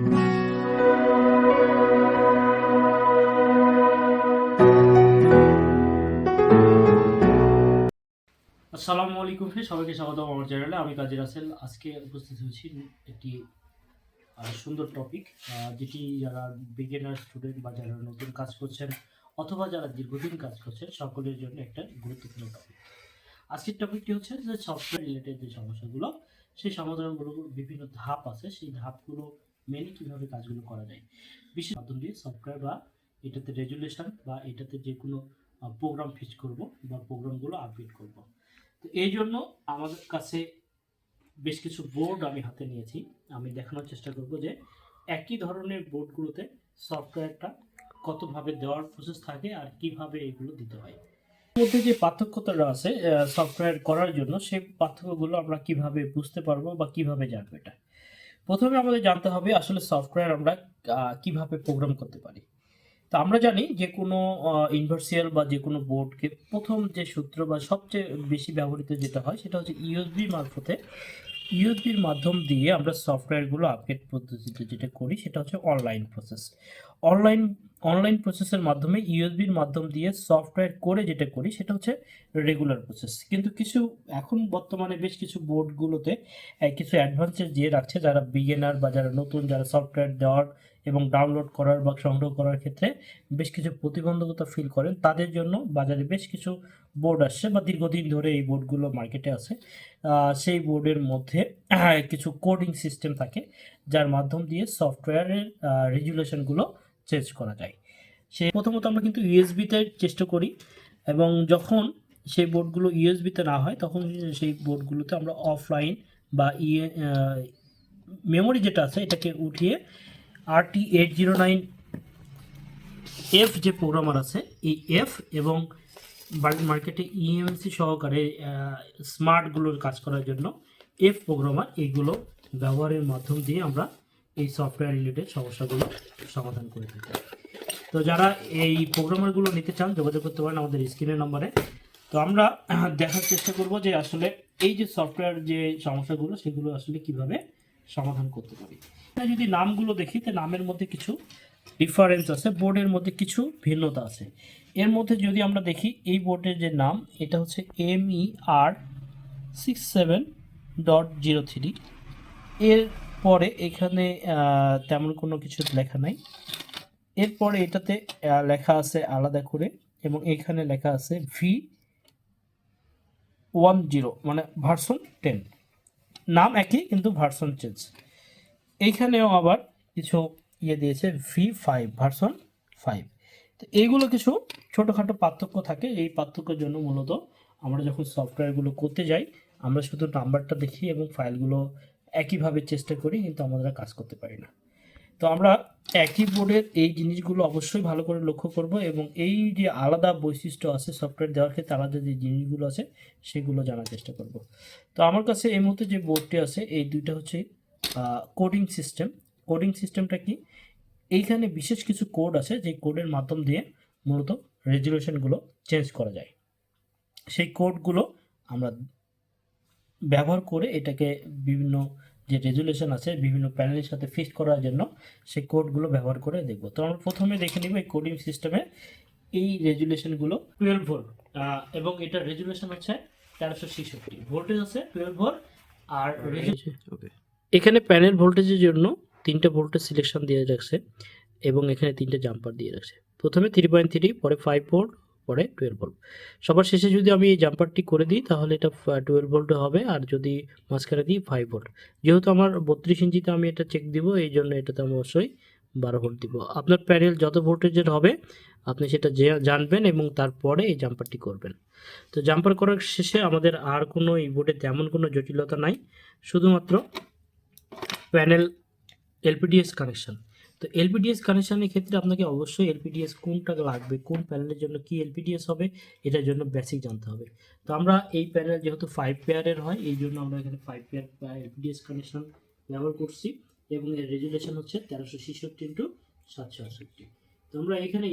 আসসালামু আলাইকুম সবাইকে স্বাগত আমার চ্যানেলে আমি কাজী রাসেল। আজকে উপস্থিত হয়েছি একটি সুন্দর টপিক যেটি যারা বিগিনার স্টুডেন্ট বা যারা নতুন কাজ করছেন অথবা যারা দীর্ঘদিন কাজ করছেন, সকলের জন্য একটা গুরুত্বপূর্ণ টপিক আজকের টপিকটি হচ্ছে যে সফটওয়্যার রিলেটেড যে সমস্যাগুলো, সেই সমাধানগুলো বিভিন্ন ধাপ আছে। সেই ধাপগুলো মেনে কীভাবে কাজগুলো করা যায়। বিশেষ মাধ্যম দিয়ে সফটওয়্যার বা এটাতে রেজুলেশন বা এটাতে যে কোনো প্রোগ্রাম ফিচ করব বা প্রোগ্রামগুলো আপডেট করব। তো এই জন্য আমাদের কাছে বেশ কিছু বোর্ড আমি হাতে নিয়েছি। আমি দেখানোর চেষ্টা করব যে একই ধরনের বোর্ডগুলোতে সফটওয়্যারটা কতভাবে দেওয়ার প্রসেস থাকে আর কীভাবে এগুলো দিতে হয়। মধ্যে যে পার্থক্যতা আছে সফটওয়্যার করার জন্য, সেই পার্থক্যগুলো আমরা কীভাবে বুঝতে পারব বা কীভাবে জানব এটা? প্রথমে আমাদের জানতে হবে আসলে সফটওয়্যার আমরা কীভাবে প্রোগ্রাম করতে পারি। তো আমরা জানি যে কোনো ইনভার্সিয়াল বা যে কোনো বোর্ডকে প্রথম যে সূত্র বা সবচেয়ে বেশি ব্যবহৃত যেটা হয়, সেটা হচ্ছে ইউএসবি মারফতে। ইউএসবির মাধ্যম দিয়ে আমরা সফটওয়্যারগুলো আপডেট পদ্ধতিতে যেটা করি, সেটা হচ্ছে অনলাইন প্রসেস অনলাইন অনলাইন প্রসেসের মাধ্যমে ইউএসবির মাধ্যম দিয়ে সফটওয়্যার করে যেটা করি, সেটা হচ্ছে রেগুলার প্রসেস কিন্তু কিছু এখন বর্তমানে বেশ কিছু বোর্ডগুলোতে কিছু অ্যাডভান্সেস দিয়ে রাখছে যারা বিগিনার বা যারা নতুন, যারা সফটওয়্যার দেওয়ার এবং ডাউনলোড করার বা সংগ্রহ করার ক্ষেত্রে বেশ কিছু প্রতিবন্ধকতা ফিল করেন। তাদের জন্য বাজারে বেশ কিছু বোর্ড আসছে বা দীর্ঘদিন ধরে এই বোর্ডগুলো মার্কেটে আছে। সেই বোর্ডের মধ্যে কিছু কোডিং সিস্টেম থাকে, যার মাধ্যম দিয়ে সফটওয়্যারের রেজুলেশনগুলো চেঞ্জ করা যায়। সে প্রথমত আমরা কিন্তু ইউএসবিতে চেষ্টা করি এবং যখন সেই বোর্ডগুলো ইউএসবিতে না হয়, তখন সেই বোর্ডগুলোতে আমরা অফলাইন বা ইয়ে মেমোরি যেটা আছে, এটাকে উঠিয়ে RT eight zero nine F যে প্রোগ্রামার আছে, এই এফ এবং মার্কেটে ইএমসি সহকারে স্মার্টগুলোর কাজ করার জন্য এফ প্রোগ্রামার এইগুলো ব্যবহারের মাধ্যম দিয়ে আমরা এই সফটওয়্যার রিলেটেড সমস্যাগুলো সমাধান করে থাকি তো যারা এই প্রোগ্রামারগুলো নিতে চান, যোগাযোগ করতে পারেন আমাদের স্ক্রিনের নম্বরে তো আমরা দেখার চেষ্টা করব যে আসলে এই যে সফটওয়্যার যে সমস্যাগুলো, সেগুলো আসলে কীভাবে সমাধান করতে পারি। যদি নামগুলো দেখি, তো নামের মধ্যে কিছু ডিফারেন্স আছে বোর্ডের মধ্যে কিছু ভিন্নতা আছে। এর মধ্যে যদি আমরা দেখি, এই বোর্ডের যে নাম, এটা হচ্ছে M E R six seven dot zero three এর পরে এখানে তেমন কোনো কিছু লেখা নাই। এরপরে এটাতে লেখা আছে আলাদা করে এবং এখানে লেখা আছে ভি ওয়ান জিরো মানে ভার্সন টেন নাম একই, কিন্তু ভার্সন চেঞ্জ এইখানেও আবার কিছু ইয়ে দিয়েছে ভি ফাইভ ভার্সন ফাইভ তো এইগুলো কিছু ছোটোখাটো পার্থক্য থাকে। এই পার্থক্যের জন্য মূলত আমরা যখন সফটওয়্যারগুলো করতে যাই, আমরা শুধু নাম্বারটা দেখি এবং ফাইলগুলো একইভাবে চেষ্টা করি, কিন্তু আমরা কাজ করতে পারি না। তো আমরা একই বোর্ডের এই জিনিসগুলো অবশ্যই ভালো করে লক্ষ্য করব এবং এই যে আলাদা বৈশিষ্ট্য আছে সফটওয়্যার দেওয়ার ক্ষেত্রে আলাদা যে জিনিসগুলো আছে, সেগুলো জানার চেষ্টা করব। তো আমার কাছে এই মুহূর্তে যে বোর্ডটি আছে, এই দুইটা হচ্ছে কোডিং সিস্টেম কোডিং সিস্টেমটা কি? এইখানে বিশেষ কিছু কোড আছে যে কোডের মাধ্যম দিয়ে মূলত রেজুলেশনগুলো চেঞ্জ করা যায়। সেই কোডগুলো আমরা ব্যবহার করে এটাকে বিভিন্ন যে রেজুলেশন আছে বিভিন্ন প্যানেলের সাথে ফিক্স করার জন্য সেই কোডগুলো ব্যবহার করে দেখব। তো আমরা প্রথমে দেখে নিব এই কোডিং সিস্টেমে এই রেজুলেশনগুলো টুয়েলভ ভোল্ট এবং এটা রেজুলেশন হচ্ছে তেরোশো ছেষট্টি। ভোল্টেজ আছে টুয়েলভ ভোল্ট আর এখানে প্যানেল ভোল্টেজের জন্য তিনটে ভোল্টেজ সিলেকশন দিয়ে রাখছে এবং এখানে তিনটে জাম্পার দিয়ে রাখছে প্রথমে থ্রি পয়েন্ট থ্রি পরে ফাইভ ভোল্ট পরে টুয়েলভ ভোল্ট সবার শেষে যদি আমি এই জাম্পারটি করে দিই, তাহলে এটা টুয়েলভ ভোল্ট হবে, আর যদি মাঝখানে দিই ফাইভ ভোল্ট যেহেতু আমার বত্রিশ ইঞ্চিতে আমি এটা চেক দিব এই জন্য এটাতে আমি অবশ্যই বারো ভোল্ট দিব। আপনার প্যানেল যত ভোল্টেজের হবে, আপনি সেটা জানবেন এবং তারপরে এই জাম্পারটি করবেন। তো জাম্পার করার শেষে আমাদের আর কোনো এই বোর্ডে তেমন কোনো জটিলতা নাই। শুধুমাত্র প্যানেল এলপিডিএস কানেকশন তো এলপিডিএস কানেকশনের ক্ষেত্রে আপনাকে অবশ্যই এলপিডিএস কোনটা লাগবে, কোন প্যানেলের জন্য কি এলপিডিএস হবে, এটার জন্য বেসিক জানতে হবে। তো আমরা এই প্যানেল যেহেতু ফাইভ পেয়ারের হয়, এই জন্য আমরা এখানে ফাইভ পেয়ার এলপিডিএস কানেকশন ব্যবহার করছি এবং এর রেজুলেশন হচ্ছে তেরোশো ছেষট্টি ইন্টু সাতশো আটষট্টি। তো আমরা এখানে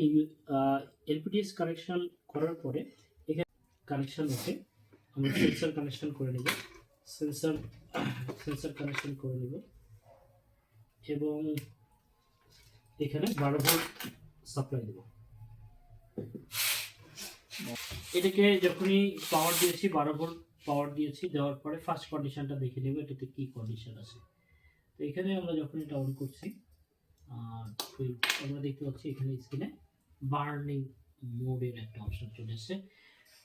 এলপিডিএস কানেকশন করার পরে এখানে কানেকশন ওকে আমরা সেন্সার কানেকশন করে নেব সেন্সার সেন্সার কানেকশন করে নেব। এবং এখানে বারো ভোল্ট সাপ্লাই দেবো। এটাকে যখনই পাওয়ার দিয়েছি, বারো ভোল্ট পাওয়ার দিয়েছি, দেওয়ার পরে ফার্স্ট কন্ডিশনটা দেখে নেব এটাতে কি কন্ডিশন আছে। তো এখানে আমরা যখন এটা অন করছি আমরা দেখতে পাচ্ছি এখানে স্ক্রিনে বার্নিং মোডের একটা অপশন চলে এসেছে।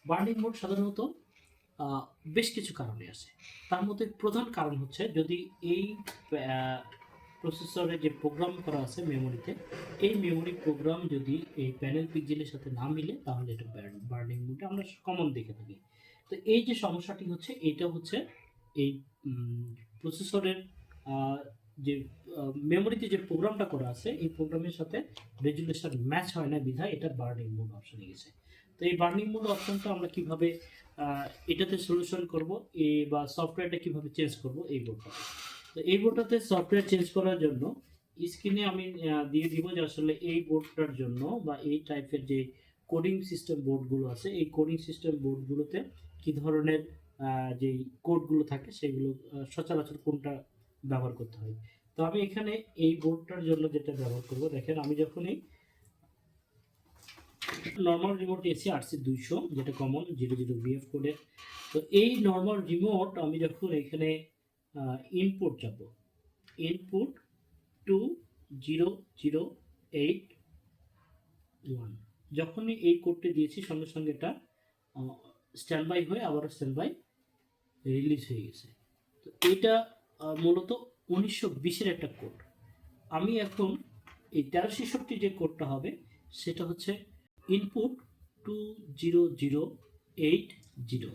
বার্নিং মোড সাধারণত বেশ কিছু কারণে আছে তার মধ্যে প্রধান কারণ হচ্ছে যদি এই প্রসেসরে যে প্রোগ্রাম করা আছে মেমোরিতে এই মেমোরি প্রোগ্রাম যদি এই প্যানেল পিকজেলের সাথে না মিলে, তাহলে এটা বার্নিং মোডে আমরা কমন দেখে থাকি। তো এই যে সমস্যাটি হচ্ছে, এটা হচ্ছে এই প্রসেসরের যে মেমোরিতে যে প্রোগ্রামটা করা আছে, এই প্রোগ্রামের সাথে রেজুলেশন ম্যাচ হয় না বিধায় এটা বার্নিং মোড অপশনে গেছে। তো এই বার্নিং মোড অপশনটা আমরা কীভাবে এটাতে সলিউশন করব, এ বা সফটওয়্যারটা কীভাবে চেঞ্জ করব, এই বোর্ডটাতে তো এই বোর্ডটাতে সফটওয়্যার চেঞ্জ করার জন্য স্ক্রিনে আমি দিয়ে দিব যে আসলে এই বোর্ডটার জন্য বা এই টাইপের যে কোডিং সিস্টেম বোর্ডগুলো আছে এই কোডিং সিস্টেম বোর্ডগুলোতে কি ধরনের আহ, যে কোডগুলো থাকে সেগুলো সচরাচর কোনটা ব্যবহার করতে হয়। তো আমি এখানে এই বোর্ডটার জন্য যেটা ব্যবহার করব দেখেন আমি যখনই নর্মাল রিমোট এসি আরসি দুইশো যেটা কমন জিরো জিরো বিএফ কোডের তো এই নর্মাল রিমোট আমি যখন এখানে ইনপুট যাব। Input two zero zero eight one যখনই এই কোডটি দিয়েছি, সঙ্গে সঙ্গে এটা স্ট্যান্ড বাই হয়ে আবারও স্ট্যান্ড বাই রিলিজ হয়ে গেছে। তো এটা মূলত উনিশশো বিশের একটা কোড আমি এখন এই তেরো ছেষট্টি যে কোডটা হবে, সেটা হচ্ছে input two zero zero eight zero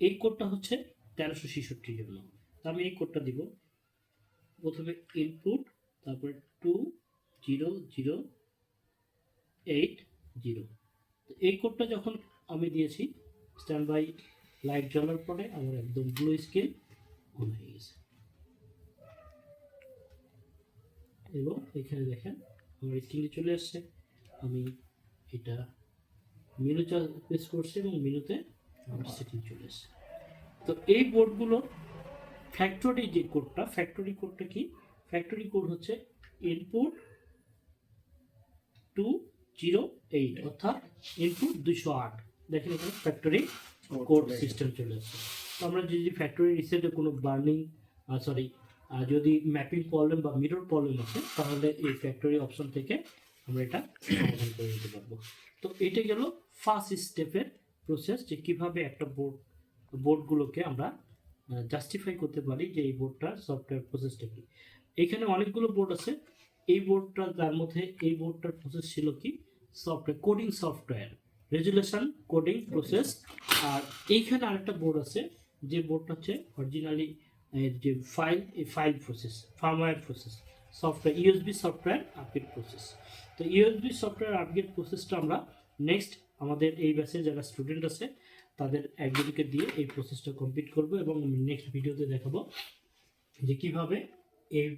এই কোডটা হচ্ছে তেরোশো ছেষট্টির জন্য। আমি এই কোডটা দিব। প্রথমে ইনপুট তারপরে two zero zero eight zero তো এই কোডটা যখন আমি দিয়েছি স্ট্যান্ড বাই লাইট জ্বলার পরে আমার একদম ব্লু স্ক্রিন অন হয়ে গেছে। এবং এখানে দেখেন আমার স্ক্রিনে চলে আসছে। আমি এটা মেনু প্রেস করছি এবং মেনুতে আমার সেটিং চলে এসছে তো এই বোর্ডগুলো ফ্যাক্টরি যে কোডটা ফ্যাক্টরি কোডটা কি? ফ্যাক্টরি কোড হচ্ছে ইনপুট টু জিরো এইট অর্থাৎ ইনপুট দুশো আট। দেখেন এখানে ফ্যাক্টরি কোড সিস্টেম চলে আসছে তো আমরা যদি ফ্যাক্টরি রিসেটে কোনো বার্নিং সরি যদি ম্যাপিং প্রবলেম বা মিরর প্রবলেম আছে তাহলে এই ফ্যাক্টরি অপশন থেকে আমরা এটা সমাধান করে নিতে পারব। তো এটা গেল ফার্স্ট স্টেপের প্রসেস যে কীভাবে একটা বোর্ড বোর্ডগুলোকে আমরা জাস্টিফাই করতে পারি যে এই বোর্ডটার সফটওয়্যার প্রসেসটা কি। এখানে অনেকগুলো বোর্ড আছে। এই বোর্ডটা তার মধ্যে এই বোর্ডটার প্রসেস ছিল কি? Software coding software resolution coding process আর এইখানে আরেকটা বোর্ড আছে যে বোর্ডটা হচ্ছে অরিজিনালি যে ফাইল এই file process firmware process software USB software upgrade process তো ইউএসবি সফটওয়্যার আপগ্রেড প্রসেসটা আমরা নেক্সট আমাদের এই ব্যাচে যারা স্টুডেন্ট আছে তাদের একজনকে দিয়ে এই প্রসেসটা কমপ্লিট করব এবং নেক্সট ভিডিওতে দেখাবো যে কীভাবে এই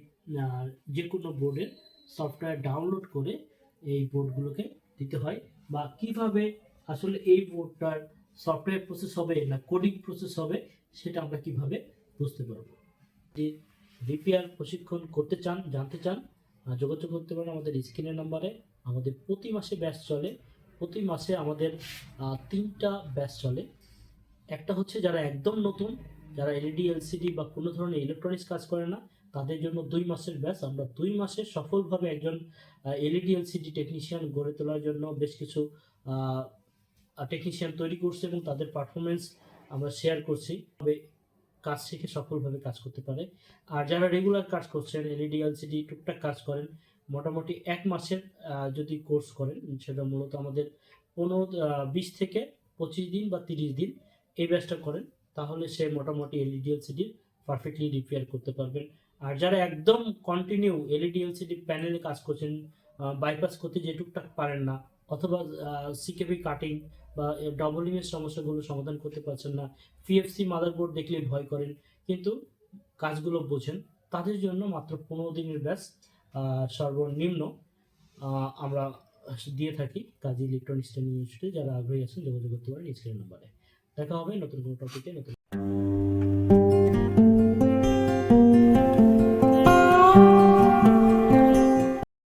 যে কোনো বোর্ডের সফটওয়্যার ডাউনলোড করে এই বোর্ডগুলোকে দিতে হয় বা কীভাবে আসলে এই বোর্ডটার সফটওয়্যার প্রসেস হবে না কোডিং প্রসেস হবে সেটা আমরা কীভাবে বুঝতে পারব। যে রিপেয়ার প্রশিক্ষণ করতে চান, জানতে চান যোগাযোগ করতে পারেন আমাদের স্ক্রিনের নাম্বারে। আমাদের প্রতি মাসে ব্যাচ চলে। প্রতি মাসে আমাদের তিনটা ব্যাচ চলে। একটা হচ্ছে যারা একদম নতুন, যারা এলইডি, এলসিডি বা কোনো ধরনের ইলেকট্রনিক্স কাজ করে না, তাদের জন্য দুই মাসের ব্যাচ। আমরা দুই মাসে সফলভাবে একজন এলইডি, এলসিডি টেকনিশিয়ান গড়ে তোলার জন্য বেশ কিছু টেকনিশিয়ান তৈরি করছি এবং তাদের পারফরমেন্স আমরা শেয়ার করছি। তবে কাজ শিখে সফলভাবে কাজ করতে পারে। আর যারা রেগুলার কাজ করছেন, এলইডি, এলসিডি, টুকটাক কাজ করেন মোটামুটি এক মাসের যদি কোর্স করেন, সেটা মূলত আমাদের পনেরো বিশ থেকে পঁচিশ দিন বা তিরিশ দিন এই ব্যাচটা করেন, তাহলে সে মোটামুটি এলইডি এলসিডি পারফেক্টলি রিপেয়ার করতে পারবেন। আর যারা একদম কন্টিনিউ এলইডি এলসিডি প্যানেলে কাজ করছেন বাইপাস করতে যে টুকটাক পারেন না, অথবা সিকেবি কাটিং বা ডবলিং এর সমস্যাগুলো সমাধান করতে পারছেন না পিএফসি মাদারবোর্ড দেখলে ভয় করেন, কিন্তু কাজগুলো বোঝেন, তাদের জন্য মাত্র পনেরো দিনের ব্যাচ সর্বনিম্ন আমরা দিয়ে থাকি কাজী ইলেকট্রনিক্স ট্রেনিং ইনস্টিটিউটে। যারা আগ্রহী আছেন যোগাযোগ করতে পারেন স্ক্রিন নম্বরে। দেখা হবে নতুন কোনো টপিকে নতুন